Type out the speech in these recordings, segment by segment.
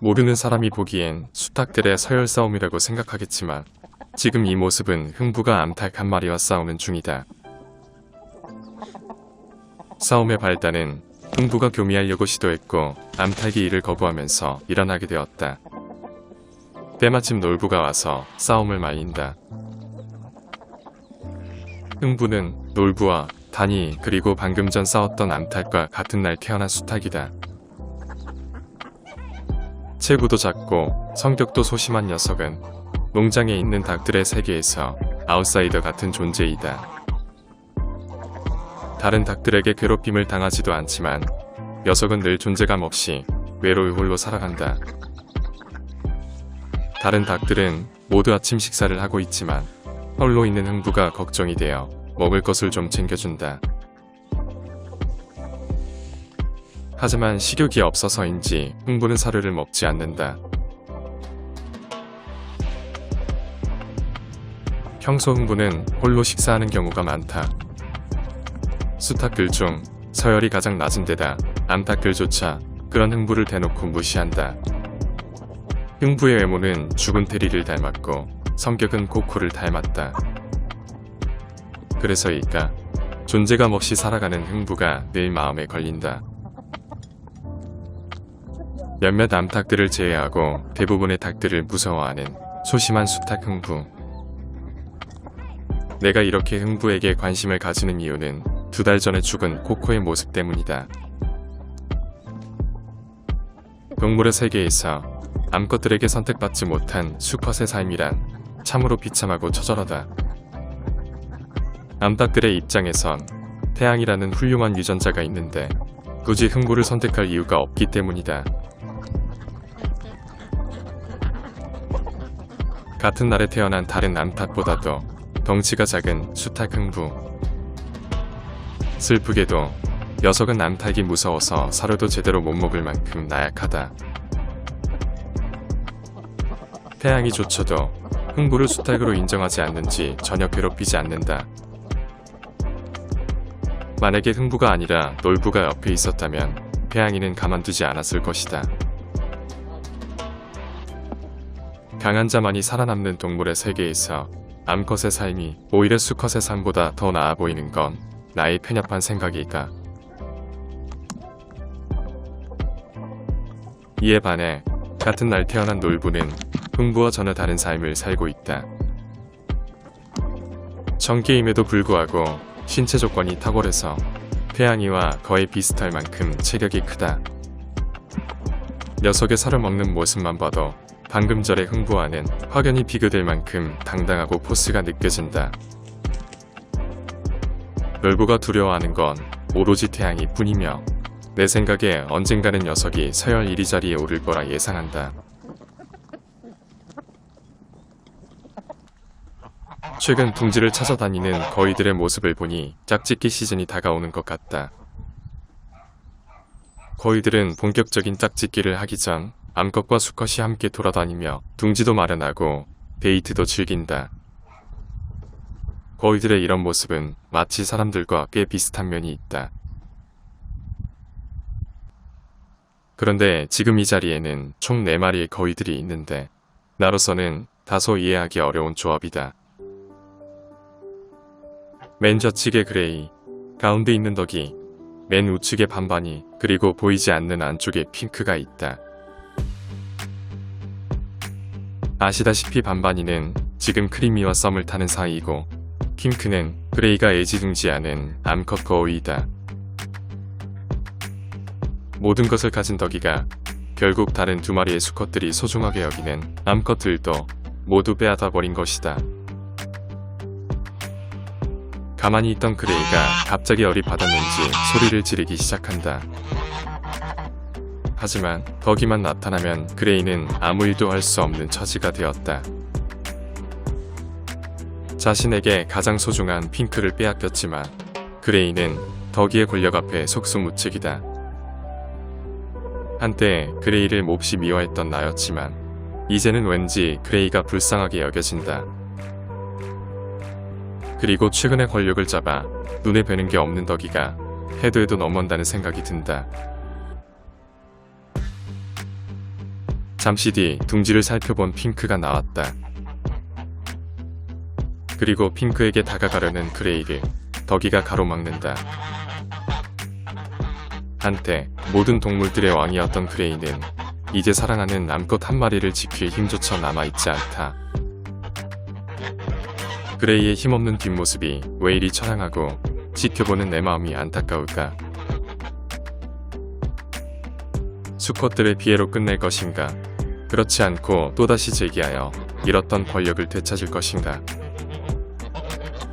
모르는 사람이 보기엔 수탉들의 서열 싸움이라고 생각하겠지만 지금 이 모습은 흥부가 암탉 한 마리와 싸우는 중이다. 싸움의 발단은 흥부가 교미하려고 시도했고 암탉이 이를 거부하면서 일어나게 되었다. 때마침 놀부가 와서 싸움을 말린다. 흥부는 놀부와 단이 그리고 방금 전 싸웠던 암탉과 같은 날 태어난 수탉이다. 체구도 작고 성격도 소심한 녀석은 농장에 있는 닭들의 세계에서 아웃사이더 같은 존재이다. 다른 닭들에게 괴롭힘을 당하지도 않지만 녀석은 늘 존재감 없이 외로이 홀로 살아간다. 다른 닭들은 모두 아침 식사를 하고 있지만 홀로 있는 흥부가 걱정이 되어 먹을 것을 좀 챙겨준다. 하지만 식욕이 없어서인지 흥부는 사료를 먹지 않는다. 평소 흥부는 홀로 식사하는 경우가 많다. 수탉들 중 서열이 가장 낮은 데다 암탉들조차 그런 흥부를 대놓고 무시한다. 흥부의 외모는 죽은 테리를 닮았고 성격은 코코를 닮았다. 그래서일까 존재감 없이 살아가는 흥부가 늘 마음에 걸린다. 몇몇 암탉들을 제외하고 대부분의 닭들을 무서워하는 소심한 수탉 흥부. 내가 이렇게 흥부에게 관심을 가지는 이유는 두 달 전에 죽은 코코의 모습 때문이다. 동물의 세계에서 암컷들에게 선택받지 못한 수컷의 삶이란 참으로 비참하고 처절하다. 암탉들의 입장에선 태양이라는 훌륭한 유전자가 있는데 굳이 흥부를 선택할 이유가 없기 때문이다. 같은 날에 태어난 다른 암탉보다도 덩치가 작은 수탉 흥부. 슬프게도 녀석은 암탉이 무서워서 사료도 제대로 못 먹을 만큼 나약하다. 태양이 조쳐도 흥부를 수탉으로 인정하지 않는지 전혀 괴롭히지 않는다. 만약에 흥부가 아니라 놀부가 옆에 있었다면 태양이는 가만두지 않았을 것이다. 강한 자만이 살아남는 동물의 세계에서 암컷의 삶이 오히려 수컷의 삶보다 더 나아 보이는 건 나의 편협한 생각일까? 이에 반해 같은 날 태어난 놀부는 흥부와 전혀 다른 삶을 살고 있다. 정게임에도 불구하고 신체 조건이 탁월해서 태양이와 거의 비슷할 만큼 체격이 크다. 녀석의 살을 먹는 모습만 봐도 방금 전에 흥부와는 확연히 비교될 만큼 당당하고 포스가 느껴진다. 놀부가 두려워하는 건 오로지 태양이 뿐이며 내 생각에 언젠가는 녀석이 서열 1위 자리에 오를 거라 예상한다. 최근 둥지를 찾아다니는 거위들의 모습을 보니 짝짓기 시즌이 다가오는 것 같다. 거위들은 본격적인 짝짓기를 하기 전 암컷과 수컷이 함께 돌아다니며 둥지도 마련하고 데이트도 즐긴다. 거위들의 이런 모습은 마치 사람들과 꽤 비슷한 면이 있다. 그런데 지금 이 자리에는 총 4마리의 거위들이 있는데 나로서는 다소 이해하기 어려운 조합이다. 맨 좌측의 그레이, 가운데 있는 덕이, 맨 우측의 반반이, 그리고 보이지 않는 안쪽에 핑크가 있다. 아시다시피 반반이는 지금 크리미와 썸을 타는 사이이고, 핑크는 그레이가 애지중지하는 암컷 거위이다. 모든 것을 가진 덕이가 결국 다른 두 마리의 수컷들이 소중하게 여기는 암컷들도 모두 빼앗아 버린 것이다. 가만히 있던 그레이가 갑자기 열이 받았는지 소리를 지르기 시작한다. 하지만 덕이만 나타나면 그레이는 아무 일도 할 수 없는 처지가 되었다. 자신에게 가장 소중한 핑크를 빼앗겼지만 그레이는 덕이의 권력 앞에 속수무책이다. 한때 그레이를 몹시 미워했던 나였지만 이제는 왠지 그레이가 불쌍하게 여겨진다. 그리고 최근에 권력을 잡아 눈에 뵈는 게 없는 덕이가 해도 해도 넘어온다는 생각이 든다. 잠시 뒤 둥지를 살펴본 핑크가 나왔다. 그리고 핑크에게 다가가려는 그레이를 덕이가 가로막는다. 한때 모든 동물들의 왕이었던 그레이는 이제 사랑하는 암컷 한 마리를 지킬 힘조차 남아있지 않다. 그레이의 힘없는 뒷모습이 왜 이리 처량하고 지켜보는 내 마음이 안타까울까? 수컷들의 비애로 끝낼 것인가? 그렇지 않고 또다시 재기하여 잃었던 권력을 되찾을 것인가?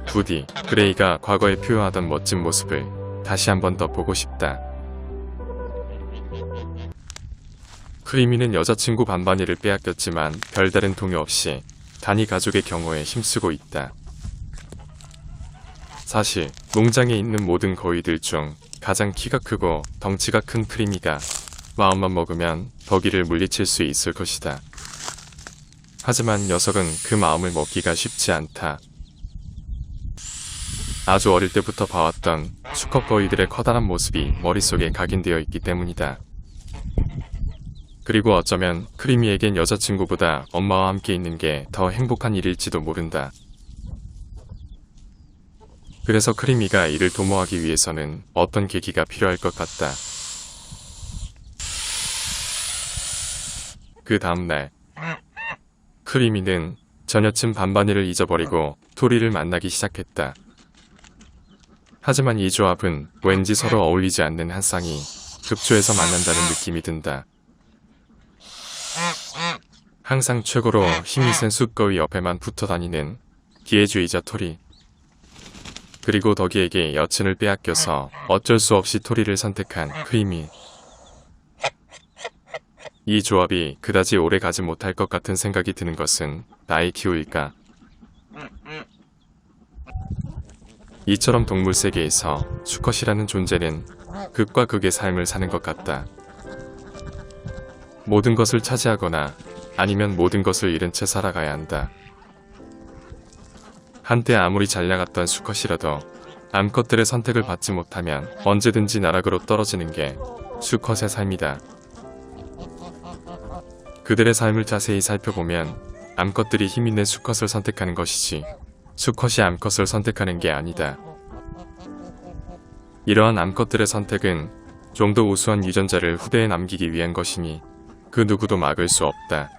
부디 그레이가 과거에 표현하던 멋진 모습을 다시 한 번 더 보고 싶다. 크리미는 여자친구 반반이를 빼앗겼지만 별다른 동요 없이 단위 가족의 경우에 힘쓰고 있다. 사실 농장에 있는 모든 거위들 중 가장 키가 크고 덩치가 큰 크리미가 마음만 먹으면 덕이를 물리칠 수 있을 것이다. 하지만 녀석은 그 마음을 먹기가 쉽지 않다. 아주 어릴 때부터 봐왔던 수컷 거위들의 커다란 모습이 머릿속에 각인되어 있기 때문이다. 그리고 어쩌면 크리미에겐 여자친구보다 엄마와 함께 있는 게 더 행복한 일일지도 모른다. 그래서 크리미가 이를 도모하기 위해서는 어떤 계기가 필요할 것 같다. 그 다음날 크리미는 전 여친 반반이를 잊어버리고 토리를 만나기 시작했다. 하지만 이 조합은 왠지 서로 어울리지 않는 한 쌍이 급조해서 만난다는 느낌이 든다. 항상 최고로 힘이 센 숫거위 옆에만 붙어 다니는 기회주의자 토리. 그리고 덕이에게 여친을 빼앗겨서 어쩔 수 없이 토리를 선택한 크리미. 이 조합이 그다지 오래 가지 못할 것 같은 생각이 드는 것은 나의 기호일까? 이처럼 동물 세계에서 수컷이라는 존재는 극과 극의 삶을 사는 것 같다. 모든 것을 차지하거나 아니면 모든 것을 잃은 채 살아가야 한다. 한때 아무리 잘 나갔던 수컷이라도 암컷들의 선택을 받지 못하면 언제든지 나락으로 떨어지는 게 수컷의 삶이다. 그들의 삶을 자세히 살펴보면 암컷들이 힘있는 수컷을 선택하는 것이지 수컷이 암컷을 선택하는 게 아니다. 이러한 암컷들의 선택은 좀 더 우수한 유전자를 후대에 남기기 위한 것이니 그 누구도 막을 수 없다.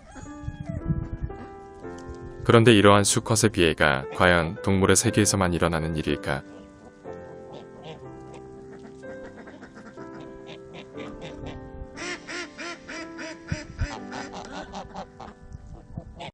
그런데 이러한 수컷의 비애가 과연 동물의 세계에서만 일어나는 일일까?